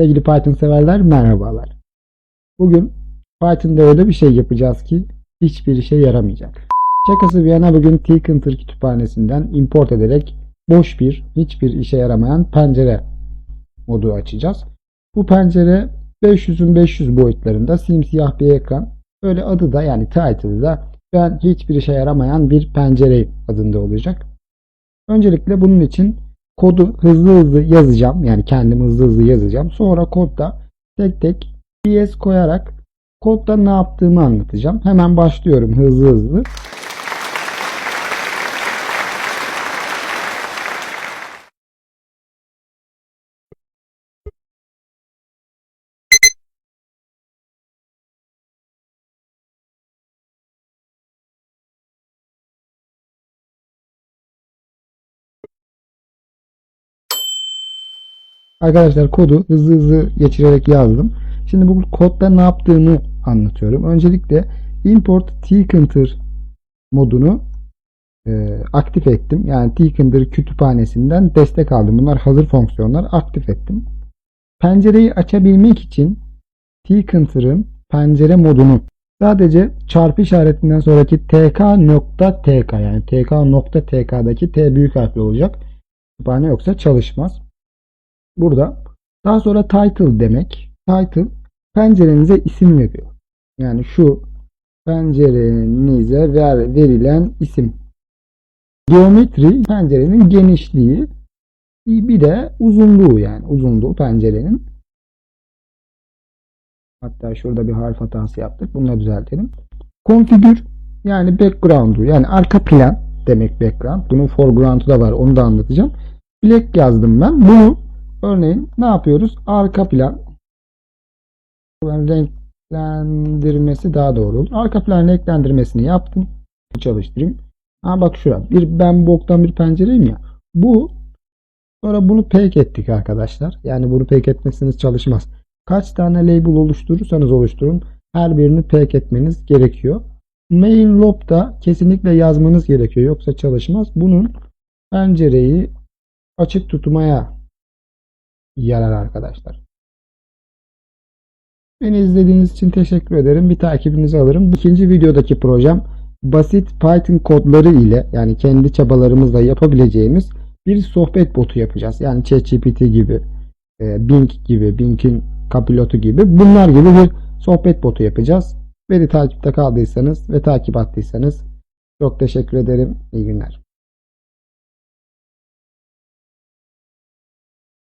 Sevgili Python severler merhabalar. Bugün Python'da öyle bir şey yapacağız ki hiçbir işe yaramayacak. Şakası bir yana bugün Tkinter kütüphanesinden import ederek boş bir, hiçbir işe yaramayan pencere modu açacağız. Bu pencere 500'ün 500 boyutlarında simsiyah bir ekran. Böyle adı da yani title'ı da ben hiçbir işe yaramayan bir pencere adında olacak. Öncelikle bunun için kodu hızlı hızlı yazacağım. Yani kendim hızlı hızlı yazacağım. Sonra kodda tek tek PS koyarak kodda ne yaptığımı anlatacağım. Hemen başlıyorum hızlı hızlı. Arkadaşlar kodu hızlı hızlı geçirerek yazdım. Şimdi bu kodda ne yaptığımı anlatıyorum. Öncelikle import tkinter modunu e, aktif ettim. Yani tkinter kütüphanesinden destek aldım. Bunlar hazır fonksiyonlar aktif ettim. Pencereyi açabilmek için tkinter'ın pencere modunu sadece çarpı işaretinden sonraki tk nokta tk yani tk nokta tk'daki t büyük harfli olacak. Kütüphane yoksa çalışmaz. Burada daha sonra title demek. Title pencerenize isim veriyor. Yani şu pencerenize ver, verilen isim. Geometri pencerenin genişliği bir de uzunluğu yani uzunluğu pencerenin. Hatta şurada bir harf hatası yaptık. Bunu düzeltelim. Konfigür yani background'u yani arka plan demek background. Bunun foreground'u da var. Onu da anlatacağım. Black yazdım ben. Bunu Örneğin ne yapıyoruz? Arka plan ben renklendirmesi daha doğru olur. Arka plan renklendirmesini yaptım. Çalıştırayım. Ha bak şurada. Bir ben boktan bir pencereyim ya. Bu sonra bunu pek ettik arkadaşlar. Yani bunu pek etmesiniz çalışmaz. Kaç tane label oluşturursanız oluşturun. Her birini pek etmeniz gerekiyor. Main lob'da kesinlikle yazmanız gerekiyor. Yoksa çalışmaz. Bunun pencereyi açık tutmaya yarar arkadaşlar. Beni izlediğiniz için teşekkür ederim. Bir takibinizi alırım. İkinci videodaki projem basit Python kodları ile yani kendi çabalarımızla yapabileceğimiz bir sohbet botu yapacağız. Yani ChatGPT gibi, e, Bing gibi, Bing'in kapilotu gibi bunlar gibi bir sohbet botu yapacağız. Beni takipte kaldıysanız ve takip attıysanız çok teşekkür ederim. İyi günler.